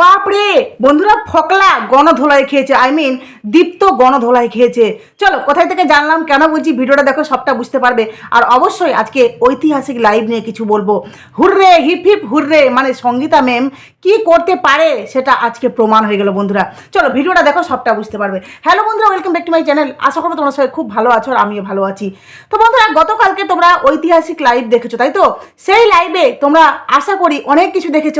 বাপ রে বন্ধুরা ফকলা গণধোলাই খেয়েছে আই মিন দীপ্ত গণধোলাই খেয়েছে। চলো, কোথায় থেকে জানলাম, কেন বলছি, ভিডিওটা দেখো, সবটা বুঝতে পারবে। আর অবশ্যই আজকে ঐতিহাসিক লাইভ নিয়ে কিছু বলব। হুররে হিপ হিপ হুররে মানে সঙ্গীতা ম্যাম কি করতে পারে সেটা আজকে প্রমাণ হয়ে গেল বন্ধুরা। চলো, ভিডিওটা দেখো, সবটা বুঝতে পারবে। হ্যালো বন্ধুরা welcome back to my channel আশা করব তোমরা সবাই খুব ভালো আছো আর আমিও ভালো আছি। তো বন্ধুরা, গতকালকে তোমরা ঐতিহাসিক লাইভ দেখেছ, তাই তো? সেই লাইভে তোমরা আশা করি অনেক কিছু দেখেছ,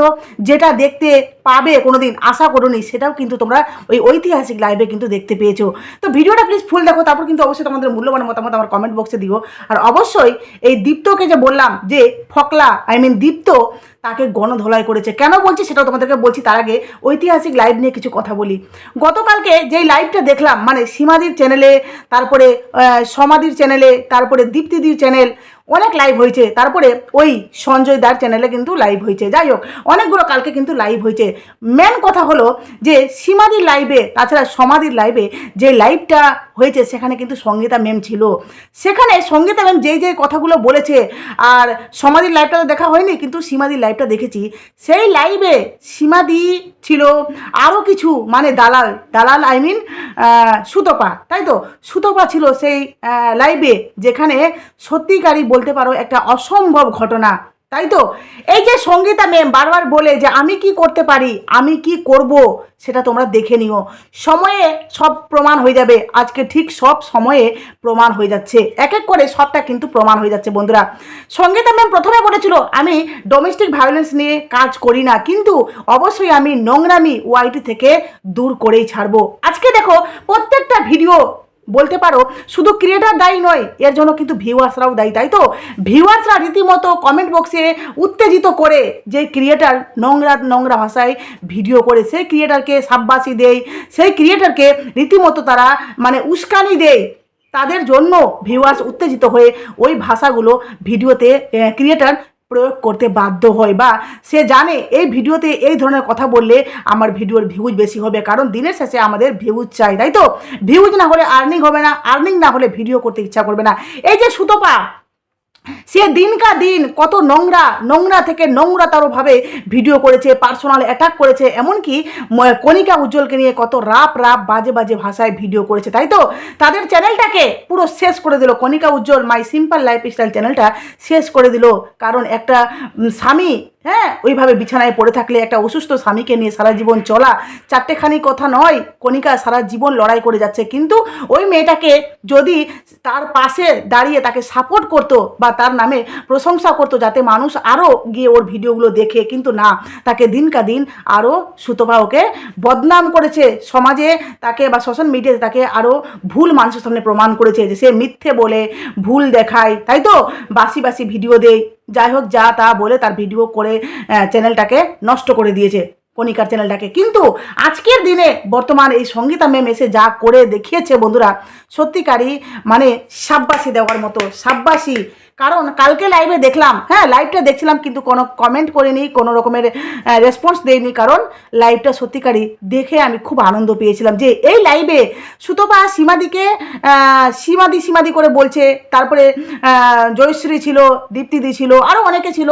যেটা দেখতে পাবে কোনোদিন, আশা করোনি, সেটাও কিন্তু তোমরা ওই ঐতিহাসিক লাইভে কিন্তু দেখতে পেয়েছ। তো ভিডিওটা প্লিজ ফুল দেখো, তারপর কিন্তু অবশ্যই তোমাদের মূল্যবান মতামত আমার কমেন্ট বক্সে দিও। আর অবশ্যই এই দীপ্তকে যে বললাম, যে ফকলা আই মিন দীপ্ত, তাকে গণধোলাই করেছে। কেন বলছি সেটাও তোমাদেরকে বলছি, তার আগে ঐতিহাসিক লাইভ নিয়ে কিছু কথা বলি। গতকালকে যেই লাইভটা দেখলাম মানে সীমাদির চ্যানেলে তারপরে সমাধির চ্যানেলে তারপরে দীপ্তিদির চ্যানেল অনেক লাইভ হয়েছে। তারপরে ওই সঞ্জয় দার চ্যানেলে কিন্তু লাইভ হয়েছে। যাই হোক, অনেকগুলো কালকে কিন্তু লাইভ হয়েছে। মেন কথা হলো যে সীমাদির লাইভে তাছাড়া সমাধির লাইভে যে লাইভটা হয়েছে, সেখানে কিন্তু সঙ্গীতা ম্যাম ছিল। সেখানে সঙ্গীতা ম্যাম যেই যেই কথাগুলো বলেছে, আর সমাধির লাইভটা তো দেখা হয়নি, কিন্তু সীমাদির লাইভটা দেখেছি। সেই লাইভে সীমাদি ছিল আরও কিছু মানে দালাল দালাল আই মিন সুতপা, তাই তো? সুতপা ছিল সেই লাইভে যেখানে সত্যিকারই বলতে পারো একটা অসম্ভব ঘটনা, তাই তো? এই যে সঙ্গীতা ম্যাম বারবার বলে যে আমি কি করতে পারি, আমি কি করব, সেটা তোমরা দেখে নিও। সময়ে সব প্রমাণ হয়ে যাবে, আজকে ঠিক সব সময়ে প্রমাণ হয়ে যাচ্ছে। এক এক করে সবটা কিন্তু প্রমাণ হয়ে যাচ্ছে বন্ধুরা। সঙ্গীতা ম্যাম প্রথমে বলেছিল, আমি ডোমেস্টিক ভায়োলেন্স নিয়ে কাজ করি না, কিন্তু অবশ্যই আমি নোংরামি ওয়াইটি থেকে দূর করেই ছাড়বো। আজকে দেখো, প্রত্যেকটা ভিডিও বলতে পারো, শুধু ক্রিয়েটার দায়ী নয়, এর জন্য কিন্তু ভিউয়ার্সরাও দায়ী, তাই তো? ভিউয়ার্সরা রীতিমতো কমেন্ট বক্সে উত্তেজিত করে যে ক্রিয়েটার নোংরা নোংরা ভাষায় ভিডিও করে, সেই ক্রিয়েটারকে সাব্বাসি দেয়, সেই ক্রিয়েটারকে রীতিমতো তারা মানে উস্কানি দেয়। তাদের জন্য ভিউয়ার্স উত্তেজিত হয়ে ওই ভাষাগুলো ভিডিওতে ক্রিয়েটার প্রয়োগ করতে বাধ্য হয় বা সে জানে এই ভিডিওতে এই ধরনের কথা বললে আমার ভিডিওর ভিউজ বেশি হবে। কারণ দিনের শেষে আমাদের ভিউজ চাই, তাই তো? ভিউজ না হলে আর্নিং হবে না আর্নিং না হলে ভিডিও করতে ইচ্ছা করবে না। এই যে সুতপা সে দিনকা দিন কত নোংরা নোংরা থেকে নোংরাতারভাবে ভিডিও করেছে পার্সোনাল অ্যাটাক করেছে, এমনকি কণিকা উজ্জ্বলকে নিয়ে কত রাপ রাপ, বাজে বাজে ভাষায় ভিডিও করেছে, তাই তো? তাদের চ্যানেলটাকে পুরো শেষ করে দিল Kanika Ujjwal my simple lifestyle চ্যানেলটা শেষ করে দিল, কারণ একটা স্বামী হ্যাঁ ওইভাবে বিছানায় পড়ে থাকলে একটা অসুস্থ স্বামীকে নিয়ে সারা জীবন চলা চারটেখানি কথা নয়। কণিকা সারা জীবন লড়াই করে যাচ্ছে। কিন্তু ওই মেয়েটাকে যদি তার পাশে দাঁড়িয়ে তাকে সাপোর্ট করতো বা তার নামে প্রশংসা করতো যাতে মানুষ আরও গিয়ে ওর ভিডিওগুলো দেখে, কিন্তু না। তাকে দিনকা দিন আরও সুতপা ওকে বদনাম করেছে। সমাজে তাকে বা সোশ্যাল মিডিয়াতে তাকে আরও ভুল মানুষের সামনে প্রমাণ করেছে যে সে মিথ্যে বলে ভুল দেখায়। তাই তো? বাসি বাসি ভিডিও দেয়। যাই হোক যা তা বলে তার ভিডিও করে চ্যানেলটাকে নষ্ট করে দিয়েছে। কণিকার চ্যানেলটাকে। কিন্তু আজকের দিনে বর্তমান এই সঙ্গীতা ম্যাম এসে যা করে দেখিয়েছে বন্ধুরা, সত্যিকারই মানে সাব্বাসি দেওয়ার মতো, সাব্বাসি। কারণ কালকে লাইভে দেখলাম হ্যাঁ লাইভটা দেখছিলাম কিন্তু কোনো কমেন্ট করিনি, কোনো রকমের রেসপন্স দেয়নি কারণ লাইভটা সত্যিকারই দেখে আমি খুব আনন্দ পেয়েছিলাম যে এই লাইভে সুতপা সীমাদিকে সীমাদি সীমাদি করে বলছে, তারপরে জয়শ্রী ছিল, দীপ্তিদি ছিল আরও অনেকে ছিল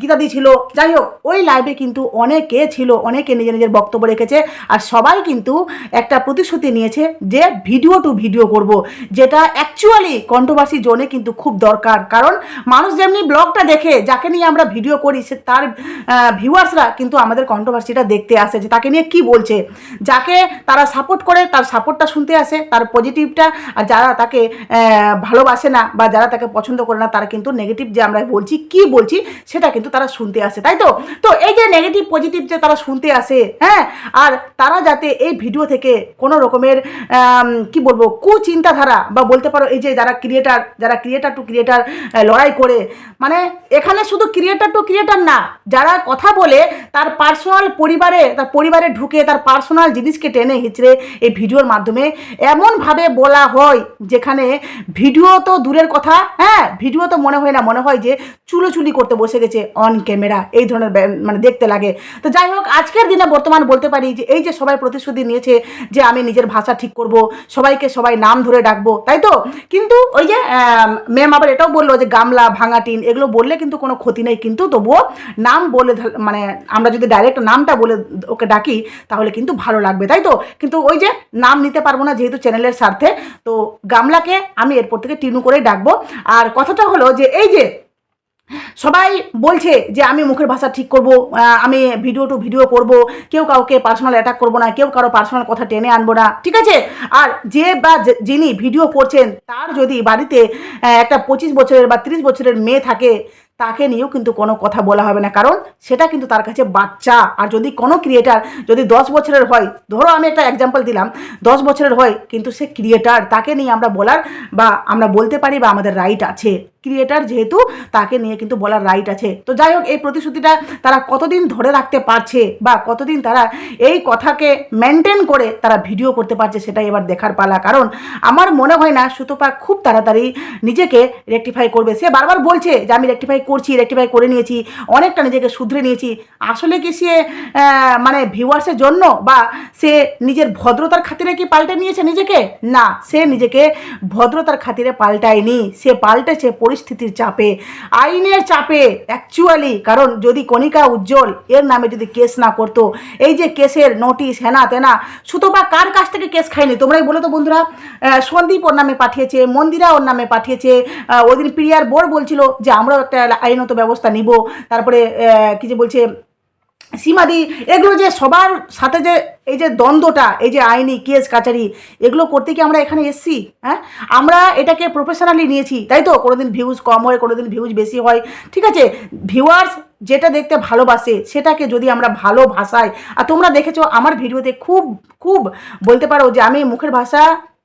গীতাদি ছিল। যাই হোক, ওই লাইভে কিন্তু অনেকে ছিল, অনেকে নিজের নিজের বক্তব্য রেখেছে আর সবাই কিন্তু একটা প্রতিশ্রুতি নিয়েছে যে ভিডিও টু ভিডিও করব, যেটা অ্যাকচুয়ালি কন্ট্রোভার্সি জোনে কিন্তু খুব দরকার। কারণ মানুষ যেমনি ব্লগটা দেখে, যাকে নিয়ে আমরা ভিডিও করি, সে তার ভিউয়ার্সরা কিন্তু আমাদের কন্ট্রোভার্সিটা দেখতে আসে যে তাকে নিয়ে কি বলছে। যাকে তারা সাপোর্ট করে, তার সাপোর্টটা শুনতে আসে, তার পজিটিভটা আর যারা তাকে ভালোবাসে না বা যারা তাকে পছন্দ করে না, তারা কিন্তু নেগেটিভ যে আমরা বলছি, কি বলছি, সেটা কিন্তু তারা শুনতে আসে, তাই তো? তো এই যে নেগেটিভ পজিটিভ যে তারা শুনতে আসে হ্যাঁ? আর তারা যাতে এই ভিডিও থেকে কোনো রকমের কি বলব, কুচিন্তাধারা বা বলতে পারো এই যে যারা ক্রিয়েটার যারা ক্রিয়েটার টু ক্রিয়েটার লড়াই করে মানে এখানে শুধু ক্রিয়েটার টু ক্রিয়েটার না, যারা কথা বলে তার পার্সোনাল পরিবারে, তার পরিবারে ঢুকে, তার পার্সোনাল জিনিসকে টেনে হিচড়ে এই ভিডিওর মাধ্যমে এমনভাবে বলা হয়, যেখানে ভিডিও তো দূরের কথা হ্যাঁ? ভিডিও তো মনে হয় না, মনে হয় যে চুলোচুলি করতে বসে গেছে অন ক্যামেরা এই ধরনের মানে দেখতে লাগে। তো যাই হোক, আজকের দিনে বর্তমান বলতে পারি যে এই যে সবাই প্রতিশ্রুতি নিয়েছে যে আমি নিজের ভাষা ঠিক করব, সবাইকে সবাই নাম ধরে ডাকবো, তাই তো? কিন্তু ওই যে ম্যাম আবার এটাও বলল যে গামলা, ভাঙা টিন, এগুলো বললে কিন্তু কোনো ক্ষতি নেই, কিন্তু তবুও নাম বলে মানে আমরা যদি ডাইরেক্ট নামটা বলে ওকে ডাকি, তাহলে কিন্তু ভালো লাগবে, তাই তো? কিন্তু ওই যে নাম নিতে পারব না যেহেতু চ্যানেলের স্বার্থে, তো গামলাকে আমি এরপর থেকে টিনু করেই ডাকবো। আর কথাটা হলো যে এই যে সবাই বলছে যে আমি মুখের ভাষা ঠিক করব আমি ভিডিও টু ভিডিও করব, কেউ কাউকে পার্সোনাল অ্যাটাক করব না, কেউ কারও পার্সোনাল কথা টেনে আনব না, ঠিক আছে? আর যে বা যিনি ভিডিও করছেন, তার যদি বাড়িতে একটা পঁচিশ বছরের বা তিরিশ বছরের মেয়ে থাকে, তাকে নিয়েও কিন্তু কোনো কথা বলা হবে না। কারণ সেটা কিন্তু তার কাছে বাচ্চা। আর যদি কোনো ক্রিয়েটার যদি দশ বছরের হয়, ধরো আমি একটা এক্সাম্পল দিলাম, দশ বছরের হয়, কিন্তু সে ক্রিয়েটার তাকে নিয়ে আমরা বলার বা আমরা বলতে পারি বা আমাদের রাইট আছে। ক্রিয়েটার যেহেতু, তাকে নিয়ে কিন্তু বলার রাইট আছে। তো যাই হোক, এই প্রতিশ্রুতিটা তারা কতদিন ধরে রাখতে পারছে বা কতদিন তারা এই কথাকে মেনটেন করে তারা ভিডিও করতে পারছে সেটাই এবার দেখার পালা। কারণ আমার মনে হয় না, সুতপা খুব তাড়াতাড়ি নিজেকে রেকটিফাই করবে। সে বারবার বলছে যে, আমি রেকটিফাই করছি রেকটিফাই করে নিয়েছি, অনেকটা নিজেকে শুধরে নিয়েছি। আসলে কি সে মানে ভিউয়ার্সের জন্য বা সে নিজের ভদ্রতার খাতিরে কি পাল্টে নিয়েছে নিজেকে? না, সে নিজেকে ভদ্রতার খাতিরে পাল্টায়নি। সে পাল্টেছে পরিস্থিতির চাপে, আইনের চাপে অ্যাকচুয়ালি কারণ যদি কণিকা উজ্জ্বল, এর নামে যদি কেস না করতো, এই যে কেসের নোটিশ হেনা তেনা, সুতপা কার কাছ থেকে কেস খায়নি? তোমরাই বলো তো বন্ধুরা। সন্দীপ ওর নামে পাঠিয়েছে, মন্দিরা ওর নামে পাঠিয়েছে ওই ওদিন প্রিয়ার বোর বলছিল যে আমরাও একটা আইনত ব্যবস্থা নিব। তারপরে কি যে বলছে সীমাদি, এগুলো যে সবার সাথে যে এই যে দ্বন্দ্বটা, এই যে আইনি, কেস, কাচারি, এগুলো করতে কি আমরা এখানে এসছি? হ্যাঁ? আমরা এটাকে প্রফেশনালি নিয়েছি, তাই তো? কোনোদিন ভিউজ কম হয়, কোনোদিন ভিউজ বেশি হয়। ঠিক আছে? ভিউয়ার্স যেটা দেখতে ভালোবাসে, সেটাকে যদি আমরা ভালো ভাষায়, আর তোমরা দেখেছ, আমার ভিডিওতে খুব খুব বলতে পারো যে আমি মুখের ভাষা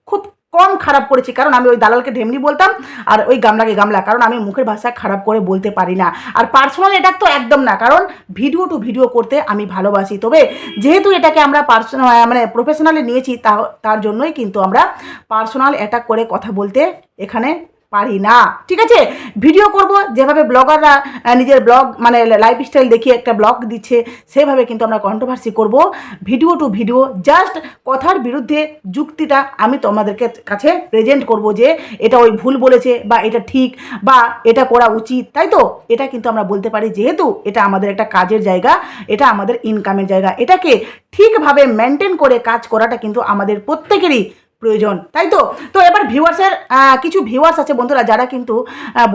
খুব কম খারাপ করেছি, কারণ আমি ওই দালালকে ঢেমনি বলতাম আর ওই গামলাকে গামলা, কারণ আমি মুখের ভাষা খারাপ করে বলতে পারি না। আর পার্সোনাল এটা তো একদম না, কারণ ভিডিও টু ভিডিও করতে আমি ভালোবাসি। তবে যেহেতু এটাকে আমরা পার্সোনাল মানে প্রফেশনালি নিয়েছি তা তার জন্যই কিন্তু আমরা পার্সোনাল অ্যাটাক করে কথা বলতে এখানে পারি না। ঠিক আছে? ভিডিও করব, যেভাবে ব্লগাররা নিজের ব্লগ মানে লাইফস্টাইল দেখিয়ে একটা ব্লগ দিচ্ছে, সেভাবে কিন্তু আমরা কন্ট্রোভার্সি করব। ভিডিও টু ভিডিও জাস্ট কথার বিরুদ্ধে যুক্তিটা আমি তোমাদেরকে কাছে প্রেজেন্ট করব যে, এটা ওই ভুল বলেছে বা এটা ঠিক বা এটা করা উচিত, তাই তো? এটা কিন্তু আমরা বলতে পারি, যেহেতু এটা আমাদের একটা কাজের জায়গা, এটা আমাদের ইনকামের জায়গা। এটাকে ঠিকভাবে মেনটেন করে কাজ করাটা কিন্তু আমাদের প্রত্যেকেরই প্রয়োজন, তাই তো? তো এবার ভিউয়ার্সের কিছু ভিউয়ার্স আছে বন্ধুরা যারা কিন্তু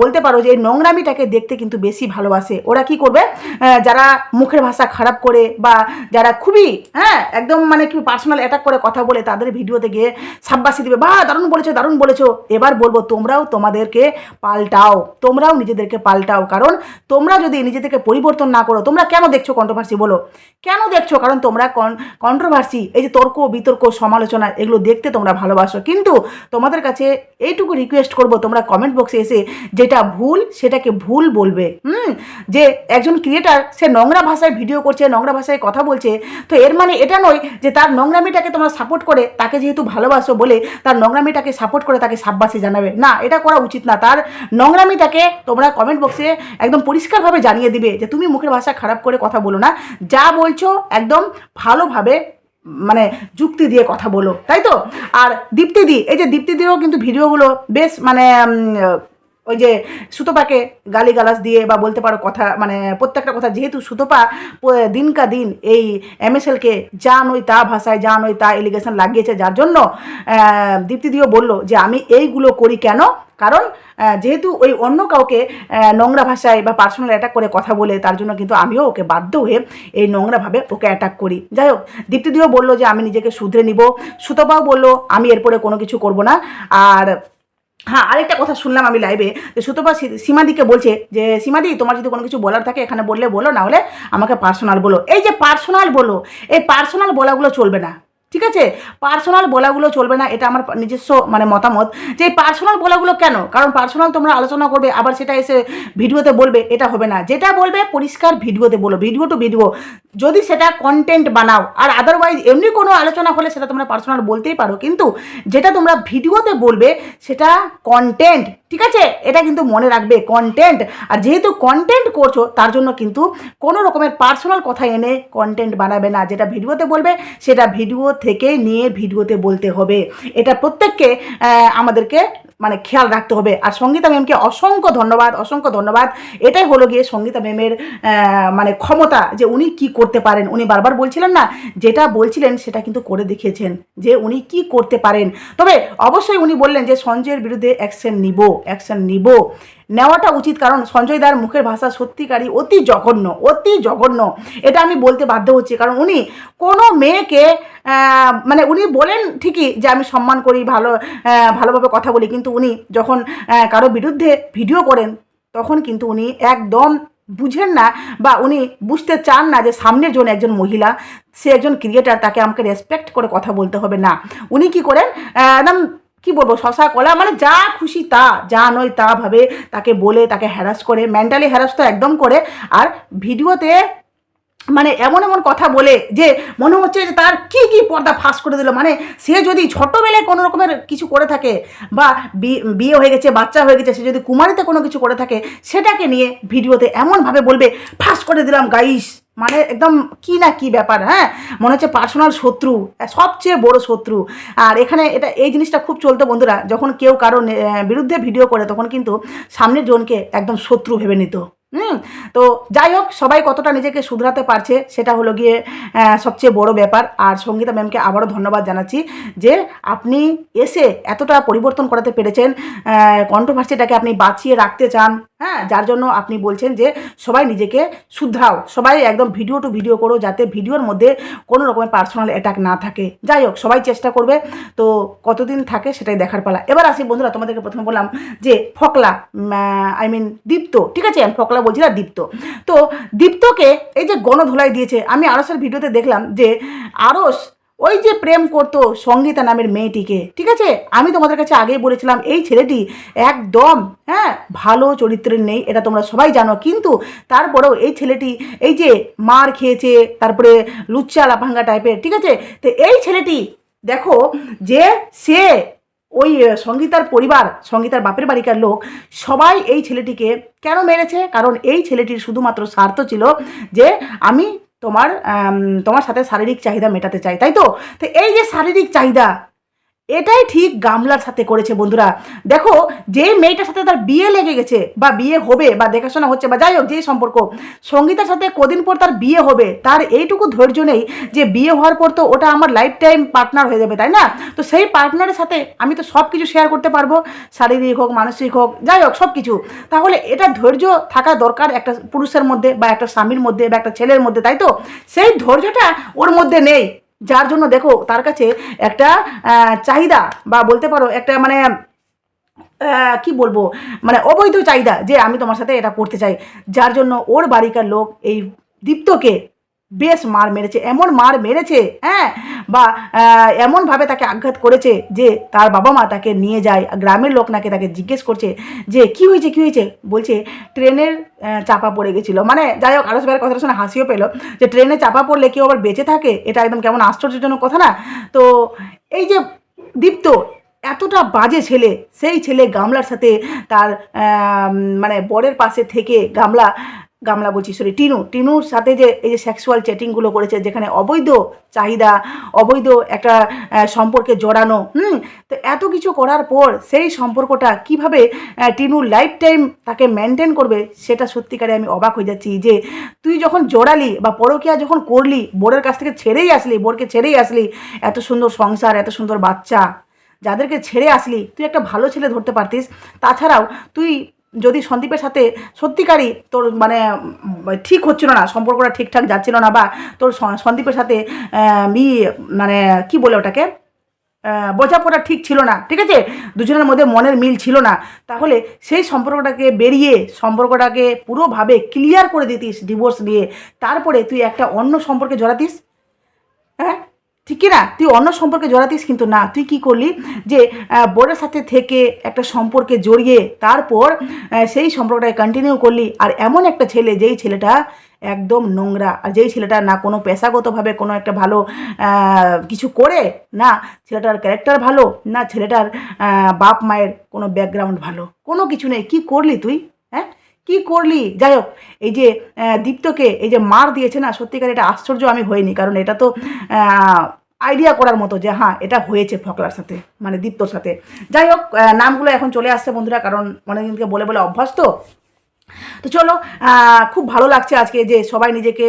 বলতে পারো যে এই নোংরামিটাকে দেখতে কিন্তু বেশি ভালোবাসে। ওরা কি করবে? যারা মুখের ভাষা খারাপ করে বা যারা খুবই হ্যাঁ একদম মানে কি পার্সোনাল অ্যাটাক করে কথা বলে, তাদের ভিডিওতে গিয়ে সাব্বাসি দিবে বা দারুণ বলেছ দারুণ বলেছ। এবার বলব, তোমরাও তোমাদেরকে পাল্টাও, তোমরাও নিজেদেরকে পাল্টাও। কারণ তোমরা যদি নিজেদেরকে পরিবর্তন না করো, তোমরা কেন দেখছ কন্ট্রোভার্সি বলো? কেন দেখছ? কারণ তোমরা কন কন্ট্রোভার্সি এই যে তর্ক বিতর্ক, সমালোচনা, এগুলো দেখতে তোমরা ভালোবাসো। কিন্তু তোমাদের কাছে এইটুকু রিকোয়েস্ট করব তোমরা কমেন্ট বক্সে এসে যেটা ভুল সেটাকে ভুল বলবে। হুম? যে একজন ক্রিয়েটার সে নোংরা ভাষায় ভিডিও করছে, নোংরা ভাষায় কথা বলছে, তো এর মানে এটা নয় যে তার নোংরামিটাকে তোমরা সাপোর্ট করে তাকে যেহেতু ভালোবাসো বলে তার নোংরামিটাকে সাপোর্ট করে তাকে সাব্বাসে জানাবে। না, এটা করা উচিত না। তার নোংরামিটাকে তোমরা কমেন্ট বক্সে একদম পরিষ্কারভাবে জানিয়ে দিবে যে তুমি মুখের ভাষা খারাপ করে কথা বলো না। যা বলছো একদম ভালোভাবে মানে যুক্তি দিয়ে কথা বলো, তাই তো? আর দীপ্তিদি এই যে দীপ্তিদিরও কিন্তু ভিডিওগুলো বেশ মানে ওই যে সুতোপাকে গালিগালাজ দিয়ে বা বলতে পারো কথা মানে প্রত্যেকটা কথা, যেহেতু সুতোপা দিনকা দিন এই এমএসএলকে যা নই তা ভাষায়, যা নই তা এলিগেশন লাগিয়েছে, যার জন্য দীপ্তিদিও বলল যে আমি এইগুলো করি কেন? কারণ যেহেতু ওই অন্য কাউকে নোংরা ভাষায় বা পার্সোনাল অ্যাটাক করে কথা বলে, তার জন্য কিন্তু আমিও ওকে বাধ্য হয়ে এই নোংরাভাবে ওকে অ্যাটাক করি। যাই হোক দীপ্তিদিও বলল যে আমি নিজেকে শুধরে নিব। সুতপাও বলল, আমি এরপরে কোনো কিছু করব না। আর হ্যাঁ আরেকটা কথা শুনলাম আমি লাইভে যে সুতপা সীমাদিকে বলছে যে, সীমাদি, তোমার যদি কোনো কিছু বলার থাকে, এখানে বললে বলো, না হলে আমাকে পার্সোনাল বলো। এই যে পার্সোনাল বলো, এই পার্সোনাল বলাগুলো চলবে না। ঠিক আছে? পার্সোনাল বলাগুলো চলবে না, এটা আমার নিজস্ব মানে মতামত। যে পার্সোনাল বলাগুলো কেন? কারণ পার্সোনাল তোমরা আলোচনা করবে, আবার সেটা এসে ভিডিওতে বলবে, এটা হবে না। যেটা বলবে, পরিষ্কার ভিডিওতে বলো, ভিডিও টু ভিডিও যদি সেটা কন্টেন্ট বানাও, আর আদারওয়াইজ এমনি কোনো আলোচনা হলে সেটা তোমরা পার্সোনাল বলতেই পারো। কিন্তু যেটা তোমরা ভিডিওতে বলবে, সেটা কন্টেন্ট ঠিক আছে? এটা কিন্তু মনে রাখবে কন্টেন্ট আর যেহেতু কন্টেন্ট করছ, তার জন্য কিন্তু কোনো রকমের পার্সোনাল কথা এনে কন্টেন্ট বানাবে না। যেটা ভিডিওতে বলবে, সেটা ভিডিও থেকে নিয়ে ভিডিওতে বলতে হবে। এটা প্রত্যেককে আমাদেরকে মানে খেয়াল রাখতে হবে। আর সঙ্গীতা ম্যামকে অসংখ্য ধন্যবাদ অসংখ্য ধন্যবাদ। এটাই হলো গিয়ে সঙ্গীতা ম্যামের মানে ক্ষমতা যে উনি কি করতে পারেন। উনি বারবার বলছিলেন না, যেটা বলছিলেন সেটা কিন্তু করে দেখিয়েছেন যে উনি কি করতে পারেন। তবে অবশ্যই উনি বললেন যে সঞ্জয়ের বিরুদ্ধে অ্যাকশন নিব অ্যাকশন নিব। নেওয়াটা উচিত কারণ সঞ্জয় দার মুখের ভাষা সত্যিকারই অতি জঘন্য অতি জঘন্য। এটা আমি বলতে বাধ্য হচ্ছি কারণ উনি কোনো মেয়েকে মানে উনি বলেন ঠিকই যে আমি সম্মান করি, ভালো ভালোভাবে কথা বলি। কিন্তু উনি যখন কারও বিরুদ্ধে ভিডিও করেন, তখন কিন্তু উনি একদম বুঝেন না বা উনি বুঝতে চান না যে সামনের জন একজন মহিলা, সে একজন ক্রিয়েটার তাকে আমাকে রেসপেক্ট করে কথা বলতে হবে। না, উনি কি করেন একদম কি বলব, শশা, কলা মানে যা খুশি তা, যা নয় তা ভাবে তাকে বলে, তাকে হ্যারাস করে মেন্টালি হ্যারাস তো একদম করে। আর ভিডিওতে মানে এমন এমন কথা বলে যে মনে হচ্ছে যে তার কি কি পর্দা ফাঁস করে দিল। মানে সে যদি ছোটোবেলায় কোনো রকমের কিছু করে থাকে বা বিয়ে হয়ে গেছে, বাচ্চা হয়ে গেছে, সে যদি কুমারিতে কোনো কিছু করে থাকে, সেটাকে নিয়ে ভিডিওতে এমনভাবে বলবে, ফাঁস করে দিলাম গাইস মানে একদম কি না কি ব্যাপার হ্যাঁ? মনে হচ্ছে পার্সোনাল শত্রু, সবচেয়ে বড় শত্রু। আর এখানে এটা, এই জিনিসটা খুব চলতো বন্ধুরা, যখন কেউ কারও বিরুদ্ধে ভিডিও করে, তখন কিন্তু সামনের জনকে একদম শত্রু ভেবে নিত। হুম? তো যাই হোক, সবাই কতটা নিজেকে শুধরাতে পারছে সেটা হলো গিয়ে সবচেয়ে বড় ব্যাপার। আর সঙ্গীতা ম্যামকে আবারও ধন্যবাদ জানাচ্ছি যে আপনি এসে এতটা পরিবর্তন করাতে পেরেছেন কন্ট্রোভার্সিটাকে আপনি বাঁচিয়ে রাখতে চান হ্যাঁ? যার জন্য আপনি বলছেন যে সবাই নিজেকে শুধরাও, সবাই একদম ভিডিও টু ভিডিও করো যাতে ভিডিওর মধ্যে কোনো রকমের পার্সোনাল অ্যাটাক না থাকে। যাই হোক, সবাই চেষ্টা করবে, তো কতদিন থাকে সেটাই দেখার পালা। এবার আসি বন্ধুরা, তোমাদেরকে প্রথমে বললাম যে ফকলা আই মিন দীপ্ত, ঠিক আছে? ফকলা বলছি না দীপ্ত। তো দীপ্তকে এই যে গণধোলাই দিয়েছে, আমি আরসের ভিডিওতে দেখলাম যে আরস ওই যে প্রেম করতো সঙ্গীতা নামের মেয়েটিকে, ঠিক আছে? আমি তোমাদের কাছে আগেই বলেছিলাম, এই ছেলেটি একদম হ্যাঁ ভালো চরিত্রের নেই, এটা তোমরা সবাই জানো। কিন্তু তারপরেও এই ছেলেটি এই যে মার খেয়েছে, তারপরে লুচ্চা লাফাঙ্গা টাইপের ঠিক আছে? তো এই ছেলেটি, দেখো, যে সে ওই সঙ্গীতার পরিবার, সঙ্গীতার বাপের বাড়িকার লোক সবাই এই ছেলেটিকে কেন মেরেছে? কারণ এই ছেলেটির শুধুমাত্র স্বার্থ ছিল যে আমি তোমার তোমার সাথে শারীরিক চাহিদা মেটাতে চাই, তাই তো? তো এই যে শারীরিক চাহিদা এটাই ঠিক গামলার সাথে করেছে বন্ধুরা। দেখো যে মেয়েটার সাথে তার বিয়ে লেগে গেছে বা বিয়ে হবে বা দেখাশোনা হচ্ছে বা যাই হোক যেই সম্পর্ক, সঙ্গীতার সাথে কদিন পর তার বিয়ে হবে, তার এইটুকু ধৈর্য নেই যে বিয়ে হওয়ার পর তো ওটা আমার লাইফ টাইম পার্টনার হয়ে যাবে, তাই না? তো সেই পার্টনারের সাথে আমি তো সব কিছু শেয়ার করতে পারব, শারীরিক হোক, মানসিক হোক, যাই হোক সব কিছু তাহলে এটা ধৈর্য থাকা দরকার একটা পুরুষের মধ্যে বা একটা স্বামীর মধ্যে বা একটা ছেলের মধ্যে, তাই তো? সেই ধৈর্যটা ওর মধ্যে নেই। যার জন্য দেখো তার কাছে একটা চাহিদা বা বলতে পারো একটা মানে কি বলব? মানে অবৈধ চাহিদা যে আমি তোমার সাথে এটা করতে চাই। যার জন্য ওর বাড়িকার লোক এই দীপ্তকে বেশ মার মেরেছে, এমন মার মেরেছে হ্যাঁ? বা এমনভাবে তাকে আঘাত করেছে যে তার বাবা মা তাকে নিয়ে যায় গ্রামের লোক নাকি তাকে জিজ্ঞেস করছে যে, কি হয়েছে কি হয়েছে? বলছে, ট্রেনের চাপা পড়ে গেছিল। মানে যাই হোক, আরও সবাই কথাটা শুনে হাসিও পেল যে, ট্রেনে চাপা পড়লে কেউ আবার বেঁচে থাকে? এটা একদম কেমন আশ্চর্যজনক কথা না? তো, এই যে দীপ্ত, এতটা বাজে ছেলে, সেই ছেলে গামলার সাথে তার মানে বরের পাশে থেকে গামলা গামলা বলছি সরি টিনু। টিনুর সাথে যে, এই যে সেক্সুয়াল চ্যাটিংগুলো করেছে, যেখানে অবৈধ চাহিদা, অবৈধ একটা সম্পর্কে জড়ানো, হুম? তো এত কিছু করার পর সেই সম্পর্কটা কীভাবে টিনুর লাইফ টাইম তাকে মেনটেন করবে, সেটা সত্যিকারে আমি অবাক হয়ে যাচ্ছি যে, তুই যখন জড়ালি বা পরকিয়া যখন করলি, বোরের কাছ থেকে ছেড়েই আসলি, বোরকে ছেড়েই আসলি, এত সুন্দর সংসার, এত সুন্দর বাচ্চা, যাদেরকে ছেড়ে আসলি, তুই একটা ভালো ছেলে ধরতে পারতিস। তাছাড়াও তুই যদি সন্দীপের সাথে সত্যিকারই তোর মানে ঠিক হচ্ছিল না, সম্পর্কটা ঠিকঠাক যাচ্ছিল না, বা তোর সন্দীপের সাথে মি মানে কি বলে ওটাকে বোঝাপড়া ঠিক ছিল না, ঠিক আছে? দুজনের মধ্যে মনের মিল ছিল না, তাহলে সেই সম্পর্কটাকে বেরিয়ে সম্পর্কটাকে পুরোভাবে ক্লিয়ার করে দিতিস ডিভোর্স দিয়ে তারপরে তুই একটা অন্য সম্পর্কে জড়াতিস হ্যাঁ? ঠিক না তুই অন্য সম্পর্কে জড়াতিস কিন্তু না। তুই কি করলি? যে বোনের সাথে থেকে একটা সম্পর্কে জড়িয়ে তারপর সেই সম্পর্কটাকে কন্টিনিউ করলি। আর এমন একটা ছেলে, যেই ছেলেটা একদম নোংরা। আর যেই ছেলেটা না কোনো পেশাগতভাবে কোনো একটা ভালো কিছু করে, না ছেলেটার ক্যারেক্টার ভালো, না ছেলেটার বাপ মায়ের কোনো ব্যাকগ্রাউন্ড ভালো। কোনো কিছু নেই। কি করলি তুই? কি করলি? যাই হোক এই যে দীপ্তকে এই যে মার দিয়েছে না, সত্যিকার এটা আশ্চর্য আমি হইনি, কারণ এটা তো আইডিয়া করার মতো যে হ্যাঁ এটা হয়েছে ফকলার সাথে মানে দীপ্তর সাথে। যাই হোক নামগুলো এখন চলে আসছে বন্ধুরা, কারণ অনেকদিনকে বলে বলে অভ্যাস তো চলো খুব ভালো লাগছে আজকে যে সবাই নিজেকে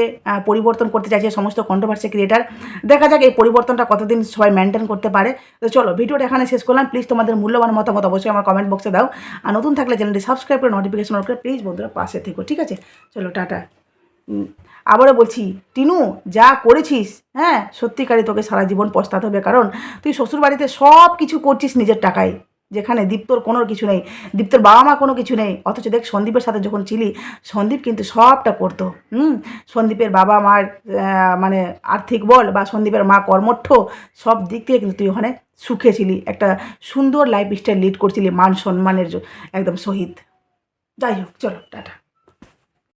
পরিবর্তন করতে চাইছে, সমস্ত কন্ট্রোভার্সি ক্রিয়েটার দেখা যাক এই পরিবর্তনটা কতদিন সবাই মেনটেন করতে পারে। তো চলো, ভিডিওটা এখানে শেষ করলাম। প্লিজ তোমাদের মূল্যবান মতামত অবশ্যই আমার কমেন্ট বক্সে দাও। আর নতুন থাকলে চ্যানেলটি সাবস্ক্রাইব করে নোটিফিকেশন করে প্লিজ বন্ধুরা পাশে থেকো, ঠিক আছে? চলো, টাটা। আবারও বলছি, টিনু, যা করেছিস হ্যাঁ? সত্যিকারই তোকে সারা জীবন পস্তাতে হবে। কারণ তুই শ্বশুরবাড়িতে সব কিছু করছিস নিজের টাকায়। যেখানে দীপ্তর কোনো কিছু নেই, দীপ্তর বাবা মা কোনো কিছু নেই, অথচ দেখ সন্দীপের সাথে যখন ছিলি সন্দীপ কিন্তু সবটা করতো, হুম? সন্দীপের বাবা মার মানে আর্থিক বল বা সন্দীপের মা কর্মঠ সব দিক থেকে কিন্তু তুই ওখানে সুখে ছিলি, একটা সুন্দর লাইফ স্টাইল লিড করছিলি মান সম্মানের একদম সহিত। যাই হোক, চলো, টাটা।